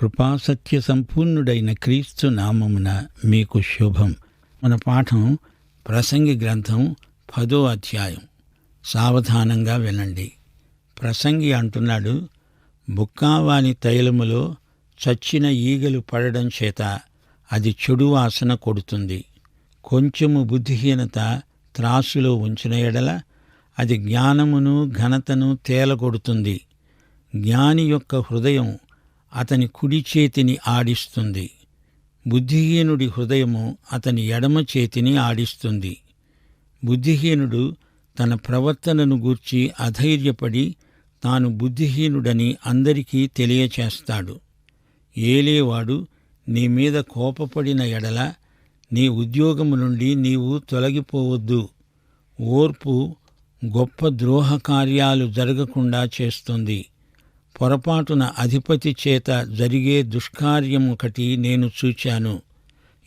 కృపాసత్య సంపూర్ణుడైన క్రీస్తు నామమున మీకు శుభం. మన పాఠం ప్రసంగి గ్రంథం పదో అధ్యాయం. సావధానంగా వినండి. ప్రసంగి అంటున్నాడు బుక్కావాని తైలములో చచ్చిన ఈగలు పడడం చేత అది చెడు వాసన కొడుతుంది. కొంచెము బుద్ధిహీనత త్రాసులో ఉంచిన ఎడల అది జ్ఞానమును ఘనతను తేలగొడుతుంది. జ్ఞాని యొక్క హృదయం అతని కుడి చేతిని ఆడిస్తుంది. బుద్ధిహీనుడి హృదయము అతని ఎడమ చేతిని ఆడిస్తుంది. బుద్ధిహీనుడు తన ప్రవర్తనను గూర్చి అధైర్యపడి తాను బుద్ధిహీనుడని అందరికీ తెలియచేస్తాడు. ఏలేవాడు నీ మీద కోపపడిన ఎడల నీ ఉద్యోగము నుండి నీవు తొలగిపోవద్దు. ఓర్పు గొప్ప ద్రోహ కార్యాలు జరగకుండా చేస్తుంది. పొరపాటున అధిపతి చేత జరిగే దుష్కార్యం ఒకటి నేను చూచాను.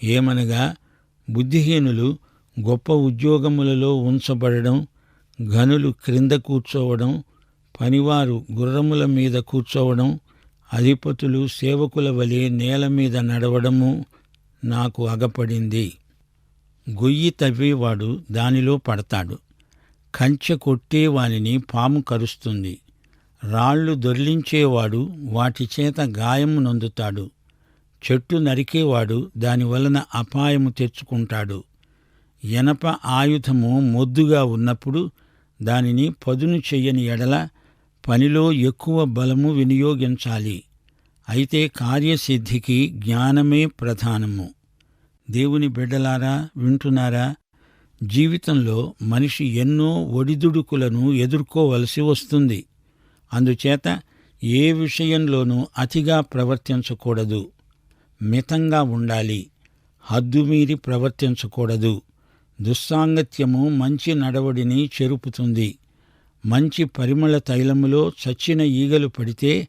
ఏమనగా బుద్ధిహీనులు గొప్ప ఉద్యోగములలో ఉంచబడడం ఘనులు క్రింద కూర్చోవడం పనివారు గుర్రముల మీద కూర్చోవడం అధిపతులు సేవకుల వలె నేల మీద నడవడము నాకు అగపడింది. గొయ్యి తవ్వేవాడు దానిలో పడతాడు. కంచె కొట్టేవానిని పాము కరుస్తుంది. రాళ్ళు దొర్లించేవాడు వాటి చేత గాయము నొందుతాడు. చెట్టు నరికేవాడు దానివలన అపాయము తెచ్చుకుంటాడు. ఎనప ఆయుధము మొద్దుగా ఉన్నప్పుడు దానిని పదును చెయ్యని ఎడల పనిలో ఎక్కువ బలము వినియోగించాలి. అయితే కార్యసిద్ధికి జ్ఞానమే ప్రధానము. దేవుని బిడ్డలారా వింటున్నారా? జీవితంలో మనిషి ఎన్నో ఒడిదుడుకులను ఎదుర్కోవలసి వస్తుంది. అందుచేత ఏ విషయంలోనూ అతిగా ప్రవర్తించకూడదు. మితంగా ఉండాలి. హద్దుమీరి ప్రవర్తించకూడదు. దుస్సాంగత్యము మంచి నడవడిని చెరుపుతుంది. మంచి పరిమళ తైలములో చచ్చిన ఈగలు పడితే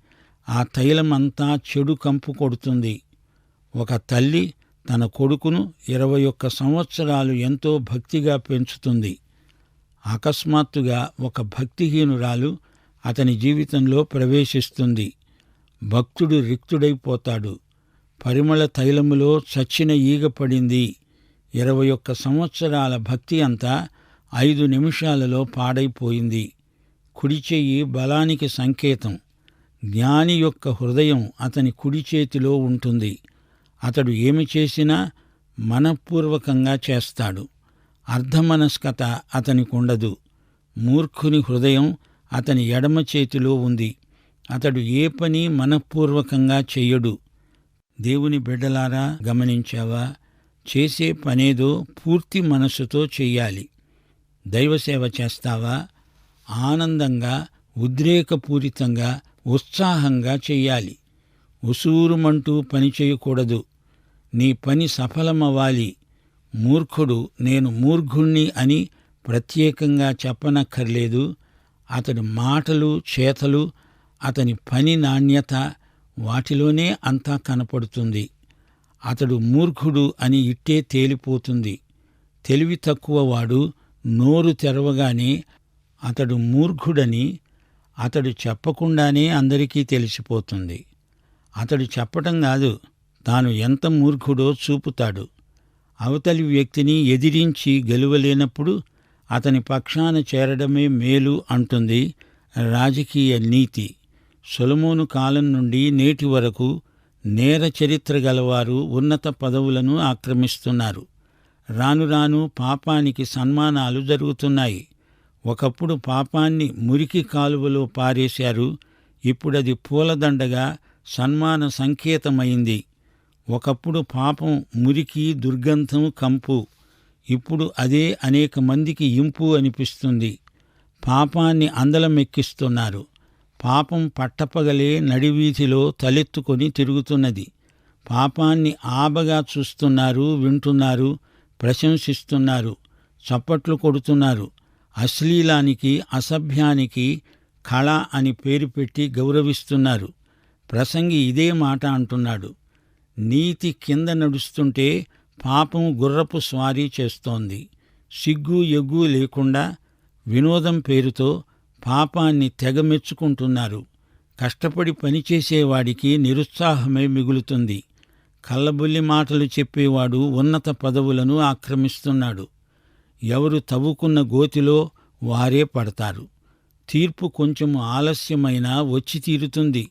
ఆ తైలమంతా చెడు కంపు కొడుతుంది. ఒక తల్లి తన కొడుకును ఇరవై ఒక్క సంవత్సరాలు ఎంతో భక్తిగా పెంచుతుంది. అకస్మాత్తుగా ఒక భక్తిహీనురాలు అతని జీవితంలో ప్రవేశిస్తుంది. భక్తుడు రిక్తుడైపోతాడు. పరిమళ తైలములో చచ్చిన ఈగ పడింది. ఇరవై ఒక్క సంవత్సరాల భక్తి అంతా ఐదు నిమిషాలలో పాడైపోయింది. కుడి చెయ్యి బలానికి సంకేతం. జ్ఞాని యొక్క హృదయం అతని కుడి చేతిలో ఉంటుంది. అతడు ఏమి చేసినా మనపూర్వకంగా చేస్తాడు. అర్ధమనస్కత అతనికుండదు. మూర్ఖుని హృదయం అతని ఎడమ చేతిలో ఉంది. అతడు ఏ పని మనఃపూర్వకంగా చెయ్యడు. దేవుని బిడ్డలారా గమనించావా? చేసే పనేదో పూర్తి మనస్సుతో చెయ్యాలి. దైవసేవ చేస్తావా? ఆనందంగా ఉద్రేకపూరితంగా ఉత్సాహంగా చెయ్యాలి. ఉసూరుమంటూ పని చేయకూడదు. నీ పని సఫలమవ్వాలి. మూర్ఖుడు నేను మూర్ఘుణ్ణి అని ప్రత్యేకంగా చెప్పనక్కర్లేదు. అతడి మాటలు చేతలు అతని పని నాణ్యత వాటిలోనే అంతా కనపడుతుంది. అతడు మూర్ఖుడు అని ఇట్టే తేలిపోతుంది. తెలివి తక్కువవాడు నోరు తెరవగానే అతడు మూర్ఖుడని అతడు చెప్పకుండానే అందరికీ తెలిసిపోతుంది. అతడు చెప్పటం కాదు తాను ఎంత మూర్ఖుడో చూపుతాడు. అవతలి వ్యక్తిని ఎదిరించి గెలువలేనప్పుడు అతని పక్షాన చేరడమే మేలు అంటుంది రాజకీయ నీతి. సొలమోను కాలం నుండి నేటి వరకు నేర చరిత్ర గలవారు ఉన్నత పదవులను ఆక్రమిస్తున్నారు. రాను రాను పాపానికి సన్మానాలు జరుగుతున్నాయి. ఒకప్పుడు పాపాన్ని మురికి కాలువలో పారేశారు. ఇప్పుడది పూలదండగా సన్మాన సంకేతమైంది. ఒకప్పుడు పాపం మురికి దుర్గంధం కంపు. ఇప్పుడు అదే అనేక మందికి ఇంపు అనిపిస్తుంది. పాపాన్ని అందలమెక్కిస్తున్నారు. పాపం పట్టపగలే నడివీధిలో తలెత్తుకొని తిరుగుతున్నది. పాపాన్ని ఆబగా చూస్తున్నారు వింటున్నారు ప్రశంసిస్తున్నారు చప్పట్లు కొడుతున్నారు. అశ్లీలానికి అసభ్యానికి కళ అని పేరు పెట్టి గౌరవిస్తున్నారు. ప్రసంగి ఇదే మాట అంటున్నాడు. నీతి కింద నడుస్తుంటే పాపం గుర్రపు స్వారీ చేస్తోంది. సిగ్గు ఎగ్గు లేకుండా వినోదం పేరుతో పాపాన్ని తెగ మెచ్చుకుంటున్నారు. కష్టపడి పనిచేసేవాడికి నిరుత్సాహమే మిగులుతుంది. కళ్ళబుల్లి మాటలు చెప్పేవాడు ఉన్నత పదవులను ఆక్రమిస్తున్నాడు. ఎవరు తవ్వుకున్న గోతిలో వారే పడతారు. తీర్పు కొంచెం ఆలస్యమైనా వచ్చి తీరుతుంది.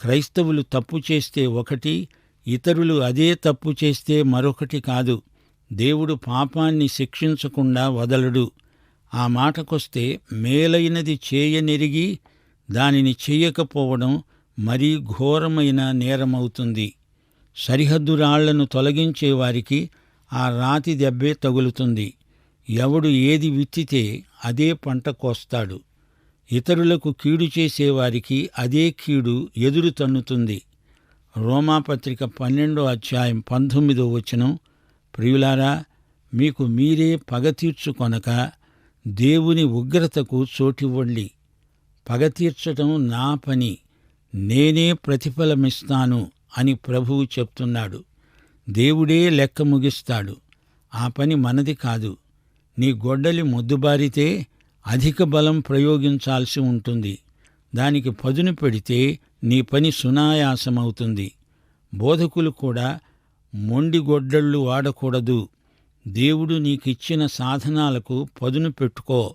క్రైస్తవులు తప్పు చేస్తే ఒకటి ఇతరులు అదే తప్పు చేస్తే మరొకటి కాదు. దేవుడు పాపాన్ని శిక్షించకుండా వదలడు. ఆ మాటకొస్తే మేలైనది చేయనెరిగి దానిని చెయ్యకపోవడం మరీ ఘోరమైన నేరమవుతుంది. సరిహద్దు రాళ్ళను తొలగించేవారికి ఆ రాతి దెబ్బే తగులుతుంది. ఎవడు ఏది విత్తితే అదే పంట కోస్తాడు. ఇతరులకు కీడు చేసేవారికి అదే కీడు ఎదురు తన్నుతుంది. రోమాపత్రిక పన్నెండో అధ్యాయం పంతొమ్మిదో వచనం. ప్రియులారా మీకు మీరే పగ తీర్చుకొనక దేవుని ఉగ్రతకు చోటివ్వండి. పగ తీర్చటం నా పని నేనే ప్రతిఫలమిస్తాను అని ప్రభువు చెప్తున్నాడు. దేవుడే లెక్క ముగిస్తాడు. ఆ పని మనది కాదు. నీ గొడ్డలి మొద్దుబారితే అధిక బలం ప్రయోగించాల్సి ఉంటుంది. దానికి పదును పెడితే నీ పని సునాయాసమవుతుంది. బోధకులు కూడా మొండిగొడ్డళ్ళు వాడకూడదు. దేవుడు నీకిచ్చిన సాధనాలకు పదును పెట్టుకో.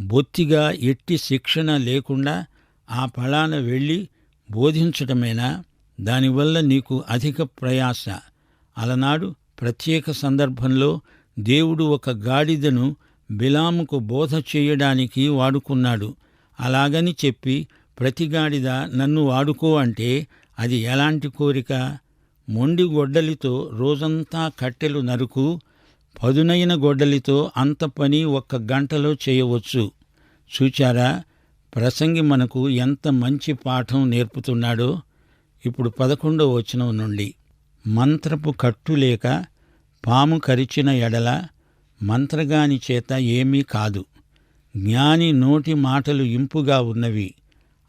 బొత్తిగా ఎట్టి శిక్షణ లేకుండా ఆ ఫలాన వెళ్ళి బోధించటమేనా? దానివల్ల నీకు అధిక ప్రయాస. అలనాడు ప్రత్యేక సందర్భంలో దేవుడు ఒక గాడిదను బిలాముకు బోధ చేయడానికి వాడుకున్నాడు. అలాగని చెప్పి ప్రతిగాడిద నన్ను వాడుకో అంటే అది ఎలాంటి కోరిక? మొండి గొడ్డలితో రోజంతా కట్టెలు నరుకు పదునైన గొడ్డలితో అంత పని ఒక్క గంటలో చేయవచ్చు. చూచారా? ప్రసంగి మనకు ఎంత మంచి పాఠం నేర్పుతున్నాడో? ఇప్పుడు పదకొండో వచనం నుండి. మంత్రపు కట్టు లేక పాము కరిచిన ఎడల మంత్రగాని చేత ఏమీ కాదు. జ్ఞాని నోటి మాటలు ఇంపుగా ఉన్నవి.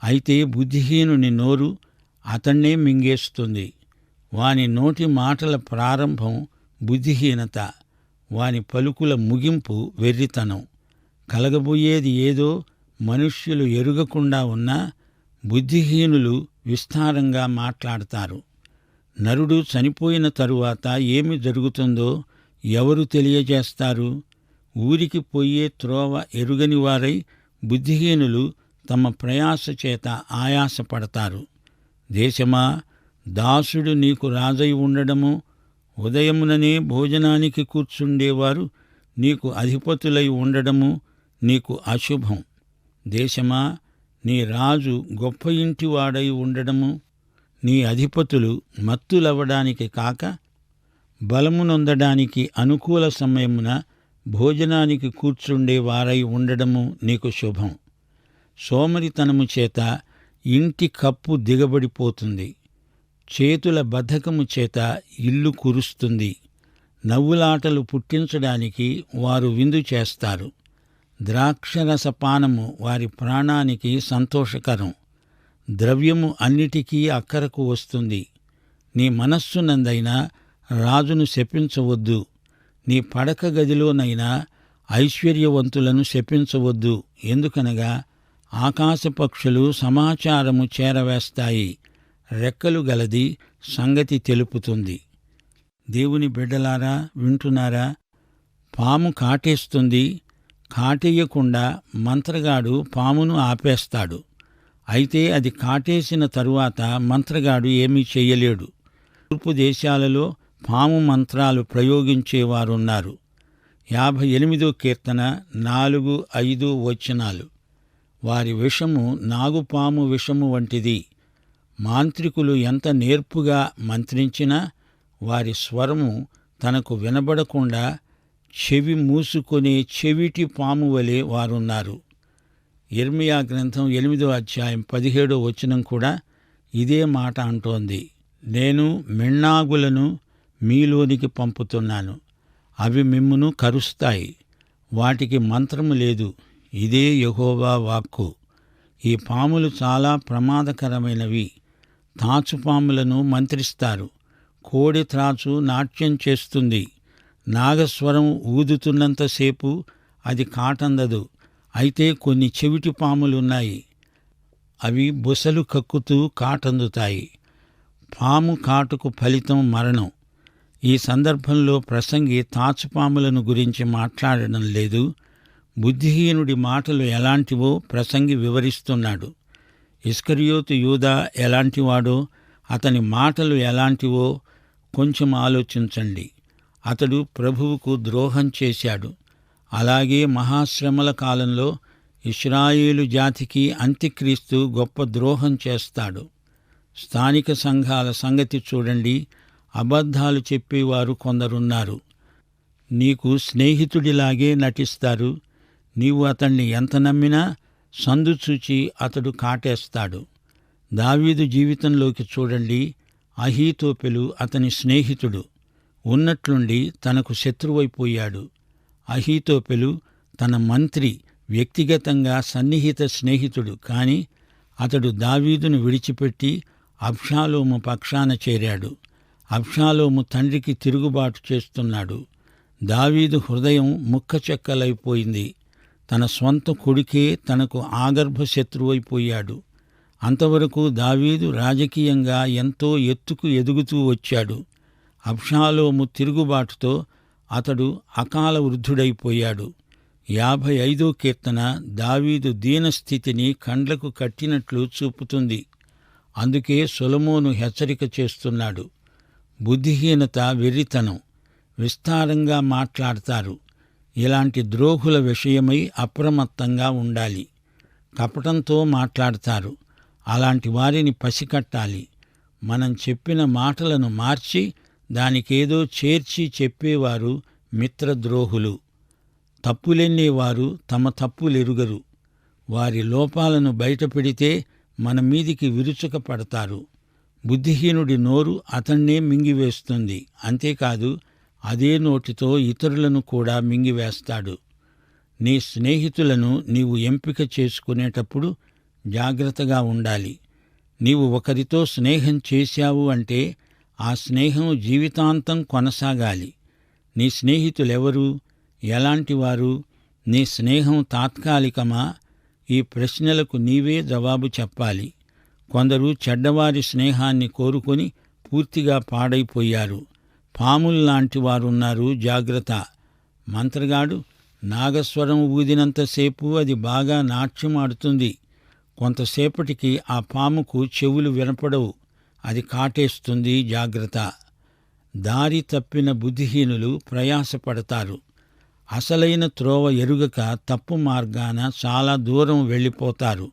అయితే బుద్ధిహీనుని నోరు అతన్నే మింగేస్తుంది. వాని నోటి మాటల ప్రారంభం బుద్ధిహీనత వాని పలుకుల ముగింపు వెర్రితనం. కలగబోయేది ఏదో మనుష్యులు ఎరుగకుండా ఉన్నా బుద్ధిహీనులు విస్తారంగా మాట్లాడతారు. నరుడు చనిపోయిన తరువాత ఏమి జరుగుతుందో ఎవరు తెలియజేస్తారు? ఊరికి పోయే త్రోవ ఎరుగని వారై బుద్ధిహీనులు తమ ప్రయాస చేత ఆయాసపడతారు. దేశమా దాసుడు నీకు రాజై ఉండడము ఉదయముననే భోజనానికి కూర్చుండేవారు నీకు అధిపతులై ఉండడము నీకు అశుభం. దేశమా నీ రాజు గొప్ప ఇంటివాడై ఉండడము నీ అధిపతులు మత్తులవ్వడానికి కాక బలమునొందడానికి అనుకూల సమయమున భోజనానికి కూర్చుండేవారై ఉండడము నీకు శుభం. సోమరితనము చేత ఇంటి కప్పు దిగబడిపోతుంది. చేతుల బద్ధకము చేత ఇల్లు కురుస్తుంది. నవ్వులాటలు పుట్టించడానికి వారు విందు చేస్తారు. ద్రాక్షరస పానము వారి ప్రాణానికి సంతోషకరం. ద్రవ్యము అన్నిటికీ అక్కరకు వస్తుంది. నీ మనస్సునందైనా రాజును శపించవద్దు. నీ పడక గదిలోనైనా ఐశ్వర్యవంతులను శపించవద్దు. ఎందుకనగా ఆకాశపక్షులు సమాచారము చేరవేస్తాయి. రెక్కలు గలది సంగతి తెలుపుతుంది. దేవుని బిడ్డలారా వింటున్నారా? పాము కాటేస్తుంది. కాటేయకుండా మంత్రగాడు పామును ఆపేస్తాడు. అయితే అది కాటేసిన తరువాత మంత్రగాడు ఏమీ చెయ్యలేడు తూర్పు దేశాలలో పాము మంత్రాలు ప్రయోగించేవారున్నారు. యాభై ఎనిమిదో కీర్తన నాలుగు ఐదు వచనాలు. వారి విషము నాగుపాము విషము వంటిది. మాంత్రికులు ఎంత నేర్పుగా మంత్రించినా వారి స్వరము తనకు వినబడకుండా చెవి మూసుకునే చెవిటి పాము వలె వారున్నారు. ఇర్మియా గ్రంథం ఎనిమిదో అధ్యాయం పదిహేడో వచనం కూడా ఇదే మాట అంటోంది. నేను మిన్నాగులను మీలోనికి పంపుతున్నాను. అవి మిమ్మును కరుస్తాయి. వాటికి మంత్రము లేదు. ఇదే యహోవా వాక్కు. ఈ పాములు చాలా ప్రమాదకరమైనవి. తాచుపాములను మంత్రిస్తారు. కోడి త్రాచు నాట్యం చేస్తుంది. నాగస్వరం ఊదుతున్నంతసేపు అది కాటందదు. అయితే కొన్ని చెవిటి పాములున్నాయి. అవి బుసలు కక్కుతూ కాటందుతాయి. పాము కాటుకు ఫలితం మరణం. ఈ సందర్భంలో ప్రసంగి తాచుపాములను గురించి మాట్లాడడం లేదు. బుద్ధిహీనుడి మాటలు ఎలాంటివో ప్రసంగి వివరిస్తున్నాడు. ఇస్కరియోతు యూదా ఎలాంటివాడో అతని మాటలు ఎలాంటివో కొంచెం ఆలోచించండి. అతడు ప్రభువుకు ద్రోహం చేశాడు. అలాగే మహాశ్రమల కాలంలో ఇస్రాయేలు జాతికి అంత్యక్రీస్తు గొప్ప ద్రోహం చేస్తాడు. స్థానిక సంఘాల సంగతి చూడండి. అబద్ధాలు చెప్పేవారు కొందరున్నారు. నీకు స్నేహితుడిలాగే నటిస్తారు. నీవు అతణ్ణి ఎంత నమ్మినా సందు చూచి అతడు కాటేస్తాడు. దావీదు జీవితంలోకి చూడండి అహీతోపెలు అతని స్నేహితుడు. ఉన్నట్లుండి తనకు శత్రువైపోయాడు. అహీతోపెలు తన మంత్రి వ్యక్తిగతంగా సన్నిహిత స్నేహితుడు కాని అతడు దావీదును విడిచిపెట్టి అబ్షాలోము పక్షాన చేరాడు. అబ్షాలోము తండ్రికి తిరుగుబాటు చేస్తున్నాడు. దావీదు హృదయం ముక్కచెక్కలైపోయింది. తన స్వంత కొడుకే తనకు ఆగర్భ శత్రువైపోయాడు. అంతవరకు దావీదు రాజకీయంగా ఎంతో ఎత్తుకు ఎదుగుతూ వచ్చాడు. అబ్షాలోము తిరుగుబాటుతో అతడు అకాల వృద్ధుడైపోయాడు. యాభై ఐదో కీర్తన దావీదు దీనస్థితిని కండ్లకు కట్టినట్లు చూపుతుంది. అందుకే సొలమోను హెచ్చరిక చేస్తున్నాడు. బుద్ధిహీనత వెర్రితనం. విస్తారంగా మాట్లాడతారు. ఇలాంటి ద్రోహుల విషయమై అప్రమత్తంగా ఉండాలి. కపటంతో మాట్లాడతారు. అలాంటి వారిని పసికట్టాలి. మనం చెప్పిన మాటలను మార్చి దానికేదో చేర్చి చెప్పేవారు మిత్రద్రోహులు. తప్పులెన్నేవారు తమ తప్పులెరుగరు. వారి లోపాలను బయటపెడితే మన మీదికి విరుచుక పడతారు బుద్ధిహీనుడి నోరు అతన్నే మింగివేస్తుంది. అంతేకాదు అదే నోటితో ఇతరులను కూడా మింగివేస్తాడు. నీ స్నేహితులను నీవు ఎంపిక చేసుకునేటప్పుడు జాగ్రత్తగా ఉండాలి. నీవు ఒకరితో స్నేహం చేశావు అంటే ఆ స్నేహం జీవితాంతం కొనసాగాలి. నీ స్నేహితులెవరు? ఎలాంటివారు నీ స్నేహం తాత్కాలికమా? ఈ ప్రశ్నలకు నీవే జవాబు చెప్పాలి. కొందరు చెడ్డవారి స్నేహాన్ని కోరుకొని పూర్తిగా పాడైపోయారు. పాముల్లాంటి వారున్నారు. జాగ్రత్త. మంత్రగాడు నాగస్వరం ఊదినంతసేపు అది బాగా నాట్యమాడుతుంది కొంతసేపటికి ఆ పాముకు చెవులు వినపడవు. అది కాటేస్తుంది. జాగ్రత్త. దారి తప్పిన బుద్ధిహీనులు ప్రయాసపడతారు. అసలైన త్రోవ ఎరుగక తప్పు మార్గాన చాలా దూరం వెళ్ళిపోతారు.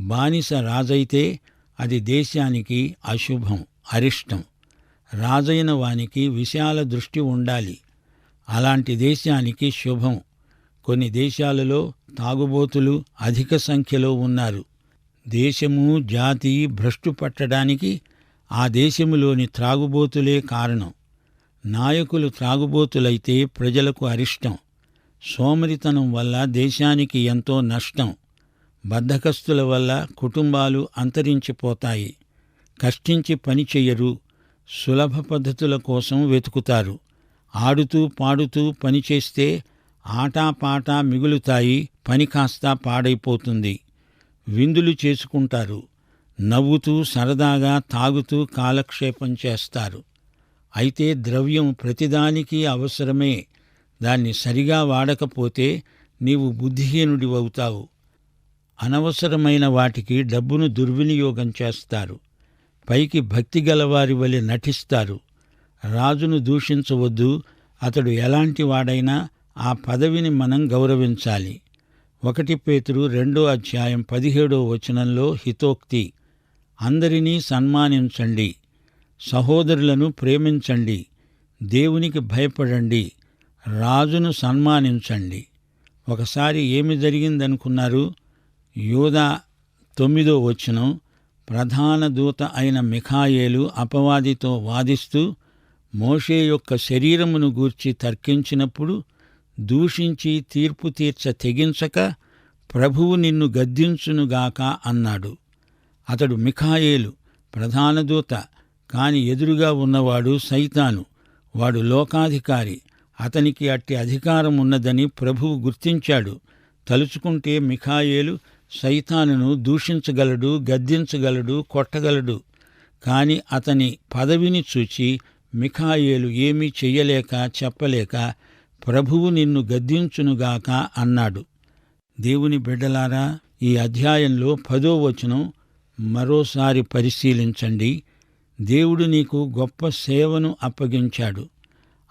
బానిస రాజైతే అది దేశానికి అశుభం అరిష్టం. రాజైన వానికి విశాల దృష్టి ఉండాలి. అలాంటి దేశానికి శుభం. కొన్ని దేశాలలో తాగుబోతులు అధిక సంఖ్యలో ఉన్నారు. దేశము జాతి భ్రష్టు పట్టడానికి ఆ దేశములోని త్రాగుబోతులే కారణం. నాయకులు త్రాగుబోతులైతే ప్రజలకు అరిష్టం. సోమరితనం వల్ల దేశానికి ఎంతో నష్టం. బద్ధకస్తుల వల్ల కుటుంబాలు అంతరించిపోతాయి. కష్టించి పని సులభ పద్ధతుల కోసం వెతుకుతారు. ఆడుతూ పాడుతూ పనిచేస్తే ఆటాపాటా మిగులుతాయి పని కాస్త పాడైపోతుంది. విందులు చేసుకుంటారు. నవ్వుతూ సరదాగా తాగుతూ కాలక్షేపం చేస్తారు. అయితే ద్రవ్యం ప్రతిదానికి అవసరమే. దాన్ని సరిగా వాడకపోతే నీవు బుద్ధిహీనుడివవుతావు. అనవసరమైన వాటికి డబ్బును దుర్వినియోగం చేస్తారు. పైకి భక్తి గలవారి వలె నటిస్తారు. రాజును దూషించవద్దు. అతడు ఎలాంటి వాడైనా ఆ పదవిని మనం గౌరవించాలి. ఒకటి పేతురు రెండో అధ్యాయం పదిహేడో వచనంలో హితోక్తి. అందరినీ సన్మానించండి. సహోదరులను ప్రేమించండి. దేవునికి భయపడండి. రాజును సన్మానించండి. ఒకసారి ఏమి జరిగిందనుకున్నారు? యూదా తొమ్మిదో వచనం. ప్రధాన దూత అయిన మిఖాయేలు అపవాదితో వాదిస్తూ మోషే యొక్క శరీరమును గూర్చి తర్కించినప్పుడు దూషించి తీర్పు తీర్చ తెగించక ప్రభువు నిన్ను గద్దించునుగాక అన్నాడు. అతడు మిఖాయేలు ప్రధాన దూత కాని ఎదురుగా ఉన్నవాడు సైతాను. వాడు లోకాధికారి అతనికి అట్టి అధికారం ఉన్నదని ప్రభువు గుర్తించాడు. తలుచుకుంటే మిఖాయేలు సైతానును దూషించగలడు గద్దించగలడు కొట్టగలడు. కాని అతని పదవిని చూచి మిఖాయేలు ఏమీ చెయ్యలేక చెప్పలేక ప్రభువు నిన్ను గద్దించునుగాక అన్నాడు. దేవుని బిడ్డలారా ఈ అధ్యాయంలో పదో వచనం మరోసారి పరిశీలించండి. దేవుడు నీకు గొప్ప సేవను అప్పగించాడు.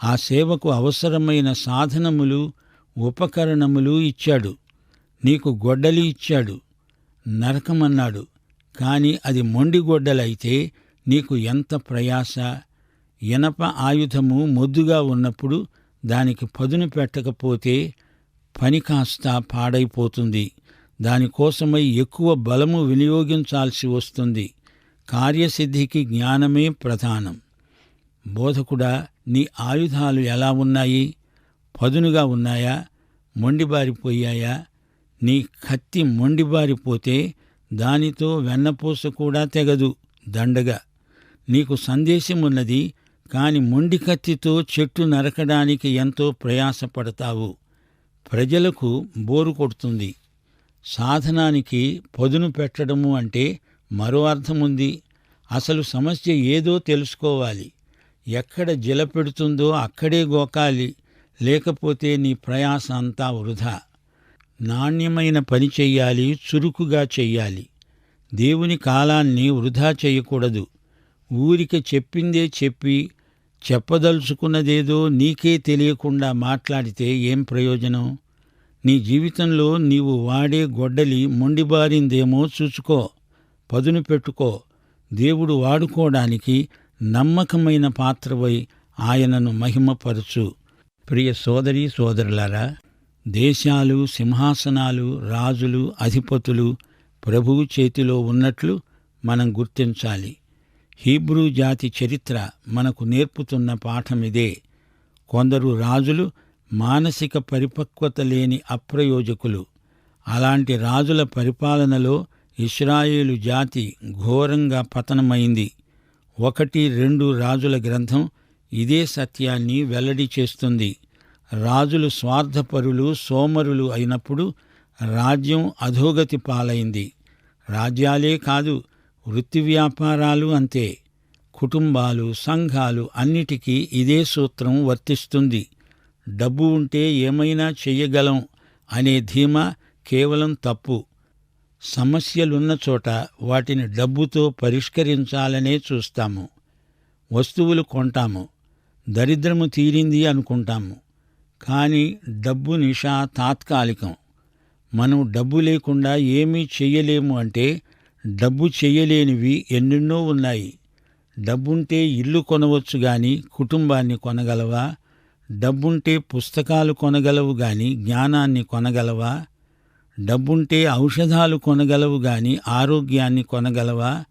ఆ సేవకు అవసరమైన సాధనములు ఉపకరణములు ఇచ్చాడు. నీకు గొడ్డలి ఇచ్చాడు. నరకమన్నాడు. కాని అది మొండి గొడ్డలైతే నీకు ఎంత ప్రయాస? ఇనప ఆయుధము మొద్దుగా ఉన్నప్పుడు దానికి పదును పెట్టకపోతే పని కాస్త పాడైపోతుంది. దానికోసమై ఎక్కువ బలము వినియోగించాల్సి వస్తుంది. కార్యసిద్ధికి జ్ఞానమే ప్రధానం. బోధకుడా నీ ఆయుధాలు ఎలా ఉన్నాయి? పదునుగా ఉన్నాయా? మొండిబారిపోయాయా? నీ కత్తి మొండిబారిపోతే దానితో వెన్నపూస కూడా తెగదు దండగా. నీకు సందేశమున్నది కాని మొండి కత్తితో చెట్టు నరకడానికి ఎంతో ప్రయాసపడతావు. ప్రజలకు బోరు కొడుతుంది. సాధనానికి పదును పెట్టడము అంటే మరో అర్థముంది. అసలు సమస్య ఏదో తెలుసుకోవాలి. ఎక్కడ జిల పెడుతుందో అక్కడే గోకాలి. లేకపోతే నీ ప్రయాస అంతా వృధా. నాణ్యమైన పని చెయ్యాలి చురుకుగా చెయ్యాలి. దేవుని కాలాన్ని వృధా చేయకూడదు. ఊరిక చెప్పిందే చెప్పి చెప్పదలుచుకున్నదేదో నీకే తెలియకుండా మాట్లాడితే ఏం ప్రయోజనం? నీ జీవితంలో నీవు వాడే గొడ్డలి మొండిబారిందేమో చూసుకో పదును పెట్టుకో. దేవుడు వాడుకోవడానికి నమ్మకమైన పాత్రవై ఆయనను మహిమపరచు. ప్రియ సోదరి సోదరులారా దేశాలు సింహాసనాలు రాజులు అధిపతులు ప్రభువు చేతిలో ఉన్నట్లు మనం గుర్తించాలి. హీబ్రూ జాతి చరిత్ర మనకు నేర్పుతున్న పాఠమిదే కొందరు రాజులు మానసిక పరిపక్వత లేని అప్రయోజకులు. అలాంటి రాజుల పరిపాలనలో ఇస్రాయేలు జాతి ఘోరంగా పతనమైంది. ఒకటి రెండు రాజుల గ్రంథం ఇదే సత్యాన్ని వెల్లడి చేస్తుంది. రాజులు స్వార్థపరులు సోమరులు అయినప్పుడు రాజ్యం అధోగతి పాలైంది. రాజ్యాలే కాదు వృత్తి వ్యాపారాలు అంతే. కుటుంబాలు సంఘాలు అన్నిటికీ ఇదే సూత్రం వర్తిస్తుంది. డబ్బు ఉంటే ఏమైనా చెయ్యగలం అనే ధీమా కేవలం తప్పు. సమస్యలున్న చోట వాటిని డబ్బుతో పరిష్కరించాలనే చూస్తాము. వస్తువులు కొంటాము. దరిద్రము తీరింది అనుకుంటాము. కానీ డబ్బు నిషా తాత్కాలికం. మనం డబ్బు లేకుండా ఏమీ చెయ్యలేము అంటే డబ్బు చెయ్యలేనివి ఎన్నెన్నో ఉన్నాయి. డబ్బుంటే ఇల్లు కొనవచ్చు గాని కుటుంబాన్ని కొనగలవా? డబ్బుంటే పుస్తకాలు కొనగలవు గాని జ్ఞానాన్ని కొనగలవా? డబ్బుంటే ఔషధాలు కొనగలవు గాని ఆరోగ్యాన్ని కొనగలవా?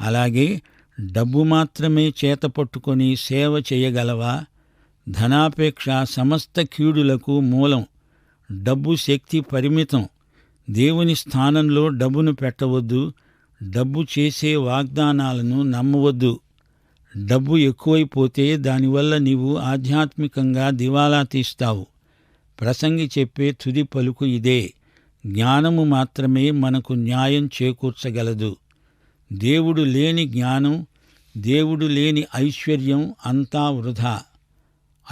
అలాగే డబ్బు మాత్రమే చేత పట్టుకొని సేవ చేయగలవా? ధనాపేక్ష సమస్త కీడులకు మూలం డబ్బు శక్తి పరిమితం. దేవుని స్థానంలో డబ్బును పెట్టవద్దు డబ్బు చేసే వాగ్దానాలను నమ్మవద్దు. డబ్బు ఎక్కువైపోతే దానివల్ల నీవు ఆధ్యాత్మికంగా దివాలా తీస్తావు. ప్రసంగి చెప్పే తుది పలుకు ఇదే జ్ఞానము మాత్రమే మనకు న్యాయం చేకూర్చగలదు. దేవుడు లేని జ్ఞానం దేవుడు లేని ఐశ్వర్యం అంతా వృధా.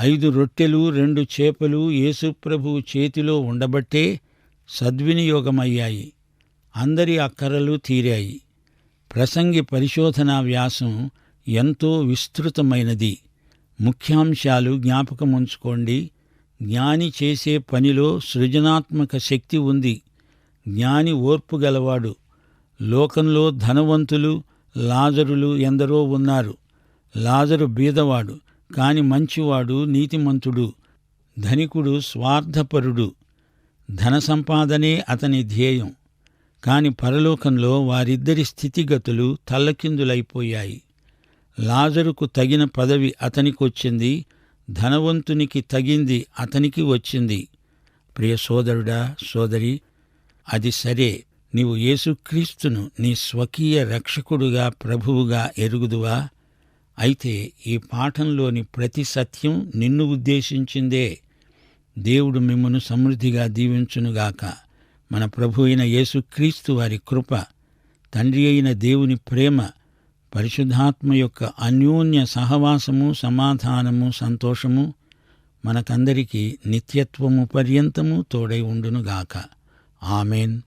ఐదు రొట్టెలు రెండు చేపలు యేసుప్రభువు చేతిలో ఉండబట్టే సద్వినియోగమయ్యాయి. అందరి అక్కరలు తీరాయి. ప్రసంగి పరిశోధనా వ్యాసం ఎంతో విస్తృతమైనది. ముఖ్యాంశాలు జ్ఞాపకముంచుకోండి. జ్ఞాని చేసే పనిలో సృజనాత్మక శక్తి ఉంది. జ్ఞాని ఓర్పు గలవాడు. లోకంలో ధనవంతులు లాజరులు ఎందరో ఉన్నారు. లాజరు బీదవాడు. కాని మంచివాడు నీతిమంతుడు ధనికుడు స్వార్థపరుడు ధన సంపాదనే అతని ధ్యేయం. కాని పరలోకంలో వారిద్దరి స్థితిగతులు తల్లకిందులైపోయాయి. లాజరుకు తగిన పదవి అతనికొచ్చింది ధనవంతునికి తగింది అతనికి వచ్చింది. ప్రియ సోదరుడా సోదరి అది సరే. నీవు యేసుక్రీస్తును నీ స్వకీయ రక్షకుడుగా ప్రభువుగా ఎరుగుదువా? అయితే ఈ పాఠంలోని ప్రతి సత్యం నిన్ను ఉద్దేశించిందే. దేవుడు మిమ్మను సమృద్ధిగా దీవించునుగాక. మన ప్రభు అయిన యేసుక్రీస్తు వారి కృప తండ్రి అయిన దేవుని ప్రేమ పరిశుద్ధాత్మ యొక్క అన్యోన్య సహవాసము సమాధానము సంతోషము మనకందరికీ నిత్యత్వము పర్యంతము తోడై ఉండునుగాక. ఆమెన్.